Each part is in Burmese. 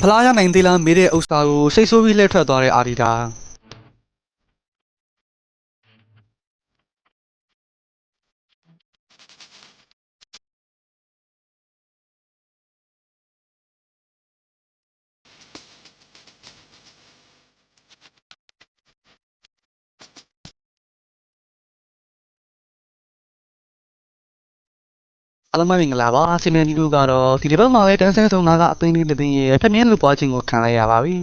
ဖလားရနိုင်သေးလားမေးတဲ့ဥစ္စာကိုစိတ်ဆိုးပြီးလှည့်ထွက်သွားတဲ့အာဒီတာ အားလုံးပဲမင်္ဂလာပါဆီမန်ဒီတို့ကတော့ဒီတစ်ပတ်မှာပဲတန်းဆန်းဆုံးငါကအသိလေးတစ်သိန်းရဲ့ဖျက်မြင်းလူပွားခြင်းကိုခံလိုက်ရပါပြီ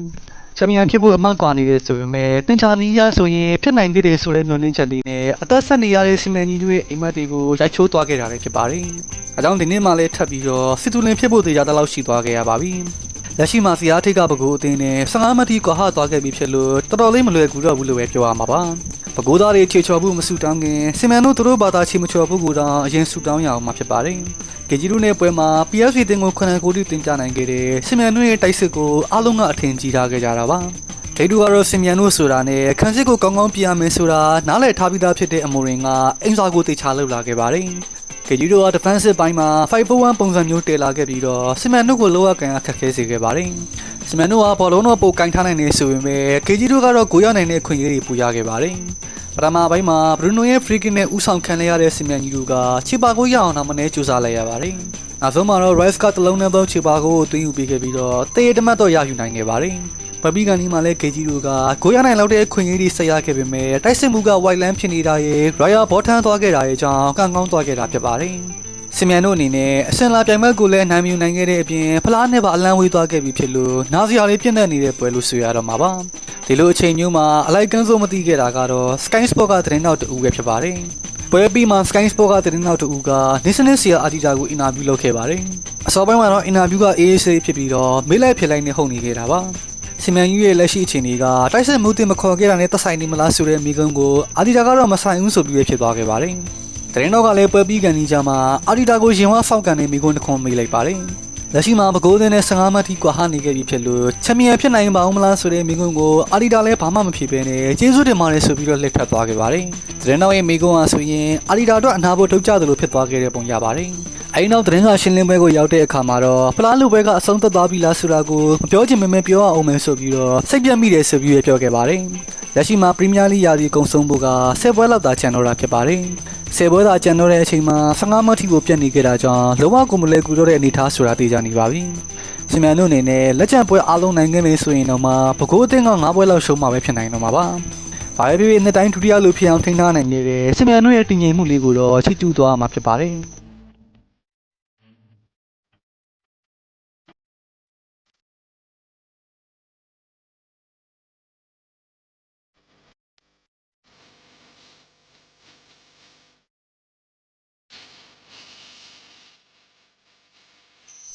ချန်ပီယံဖြစ်ဖို့အမှတ်ကွာနေတယ်ဆိုပေမဲ့တင်ချာနီးရဆိုရင်ဖြစ်နိုင်သေးတယ်ဆိုတဲ့မျှော်လင့်ချက်လေးနဲ့အသက်ဆက်နေရတဲ့ဆီမန်ကြီးတို့ရဲ့အိမ်မက်တွေကိုရိုက်ချိုးသွားခဲ့တာလည်းဖြစ်ပါတယ်။အဲကြောင့်ဒီနေ့မှလည်းထပ်ပြီးတော့စစ်တူလင်ဖြစ်ဖို့တရားတလောက်ရှိသွားခဲ့ရပါပြီ။လက်ရှိမှာစီအားထိတ်ကပကူအသင်းနဲ့15မတိကွာဟသွားခဲ့ပြီဖြစ်လို့တော်တော်လေးမလွယ်ကူတော့ဘူးလို့ပဲပြောရမှာပါ။ ပကူသားတွေခြေချော်ဖို့မဆူတောင်းခင်ဆီမန်တို့သူတို့ဘာသာခြေမချော်ဖို့ကိုတော့အရင်ဆူတောင်းရအောင်မှာဖြစ်ပါတယ်။ကေဂျီရိုနဲ့ပွဲမှာ PSV တင်ကိုခုနကိုတီတင်ကြနိုင်ခဲ့တဲ့စင်မြန်တို့ရဲ့တိုက်စစ်ကိုအားလုံးကအထင်ကြီးထားခဲ့ကြတာပါ။ဒေတူကတော့စင်မြန်တို့ဆိုတာနဲ့ခန်းစစ်ကိုကောင်းကောင်းပြရမယ်ဆိုတာနားလည်ထားပြီးသားဖြစ်တဲ့အမိုရင်ကအင်စာကိုတေချာလုပ်လာခဲ့ပါတယ်။ကေဂျီရိုက defensive ဘိုင်းမှာ541ပုံစံမျိုးတည်လာခဲ့ပြီးတော့စင်မြန်တို့ကိုလောရကန်အခက်ခဲစေခဲ့ပါတယ်။ စင်မြန်တို့ကဘောလုံးတော့ပိုကင်ထားနိုင်နေဆိုပေမဲ့ကေဂျီရိုကတော့ကိုရနိုင်တဲ့ခွင့်ရည်ပူရခဲ့ပါတယ်။ပထမပိုင်းမှာဘရူနိုရဲ့ free kick နဲ့ဥဆောင်ခံလိုက်ရတဲ့စီမန်ကြီးတို့ကခြေပါကိုရအောင်တော့မနေကြိုးစားလိုက်ရပါတယ်။နောက်ဆုံးမှာတော့ Rice ကတလုံးနဲ့သောခြေပါကိုသွင်းယူပေးခဲ့ပြီးတော့တေးတမတ်တော့ရယူနိုင်ခဲ့ပါတယ်။ပပီကန်ဒီမှာလည်း KG တို့ကကိုရနိုင်လောက်တဲ့ခွင့်ရည်တွေဆက်ရခဲ့ပေမဲ့တိုက်စစ်မှုက white line ဖြစ်နေတာရဲ့ Royal ဘောထန်းသွားခဲ့တာရဲ့ကြောင့်ကန့်ကောင်းသွားခဲ့တာဖြစ်ပါတယ်။ စီမန်တို့အနေနဲ့အစင်လာပြိုင်ဘက်ကိုလည်းနိုင်မြူနိုင်ခဲ့တဲ့အပြင်ဖလားနဲ့ပါအလံဝေးသွားခဲ့ပြီဖြစ်လို့နာစီယာလေးပြည့်နေနေတဲ့ပွဲလို့ဆိုရတော့မှာပါ။ဒီလိုအချိန်မျိုးမှာအလိုက်ကန်းစိုးမသိခဲ့တာကတော့ Sky Sport ကသတင်းနောက်တူပဲဖြစ်ပါတယ်။ပွဲပြီးမှ Sky Sport ကသတင်းနောက်တူက National Sia Adida ကိုအင်တာဗျူးလုပ်ခဲ့ပါတယ်။အစောပိုင်းမှာတော့အင်တာဗျူးကအေးအေးဆေးဖြစ်ပြီးတော့မေးလိုက်ဖြစ်လိုက်နဲ့ဟုတ်နေခဲ့တာပါ။စီမန်ယူရဲ့လက်ရှိအခြေအနေကတိုက်စစ်မှုတင်မခေါ်ခဲ့တာနဲ့သက်ဆိုင်နေမလားဆိုတဲ့မိကုံးကိုအာဒီတာကတော့မဆိုင်ဘူးဆိုပြီးပဲဖြစ်သွားခဲ့ပါတယ်။ တရင်တော့ကလည်းပွဲပြီးကန်ဒီကြမှာအာဒီတာကိုရင်ဝါဖောက်ကန်နေမိကုံးတစ်ခွန်မေးလိုက်ပါတယ်။လက်ရှိမှာပကိုးသင်းနဲ့15မှတ်ထိကွာဟနေခဲ့ပြီဖြစ်လို့ချန်ပီယံဖြစ်နိုင်ပါဦးမလားဆိုတဲ့မိကုံးကိုအာဒီတာလည်းဘာမှမဖြစ်ဘဲနဲ့ကျေးဇူးတင်ပါတယ်ဆိုပြီးတော့လှည့်ထွက်သွားခဲ့ပါတယ်။တရင်တော့ရဲ့မိကုံးကဆိုရင်အာဒီတာတော့အနာဖို့ထုတ်ကြသလိုဖြစ်သွားခဲ့တဲ့ပုံရပါတယ်။အဲဒီနောက်သတင်းစာရှင်းလင်းပွဲကိုရောက်တဲ့အခါမှာတော့ဖလားလူပွဲကအဆုံးသတ်သွားပြီလားဆိုတာကိုမပြောချင်မမဲပြောအောင်မယ်ဆိုပြီးတော့စိတ်ပြတ်မိတယ်ဆိုပြီးပြောခဲ့ပါတယ်။လက်ရှိမှာပရီးမီးယားလိရာသီကုံဆုံးဖို့က10ပွဲလောက်သာကျန်တော့တာဖြစ်ပါတယ်။ 10ပွဲသာကျန်တော့တဲ့အချိန်မှာ15မှတ်ထိကိုပြတ်နေခဲ့တာကြောင့်လုံးဝကိုမလဲကူတော့တဲ့အနေအထားဆိုတာသိကြနေပါပြီ။စီမန်တို့အနေနဲ့လက်ကျန်ပွဲအားလုံးနိုင်ခဲ့မယ်ဆိုရင်တော့မှဘကိုးအသင်းက9ပွဲလောက်ရှုံးမှာပဲဖြစ်နိုင်တော့မှာပါ။ဘာပဲဖြစ်ဖြစ်နှစ်တိုင်းဒုတိယလူဖြစ်အောင်ထိန်းထားနိုင်နေတဲ့စီမန်တို့ရဲ့တည်ငြိမ်မှုလေးကိုတော့ချီးကျူးသွားမှာဖြစ်ပါတယ်။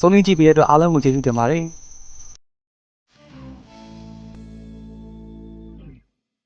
ဆုံးဖြတ်ကြည့်ပေးတဲ့အတွက်အားလုံးကိုကျေးဇူးတင်ပါတယ်။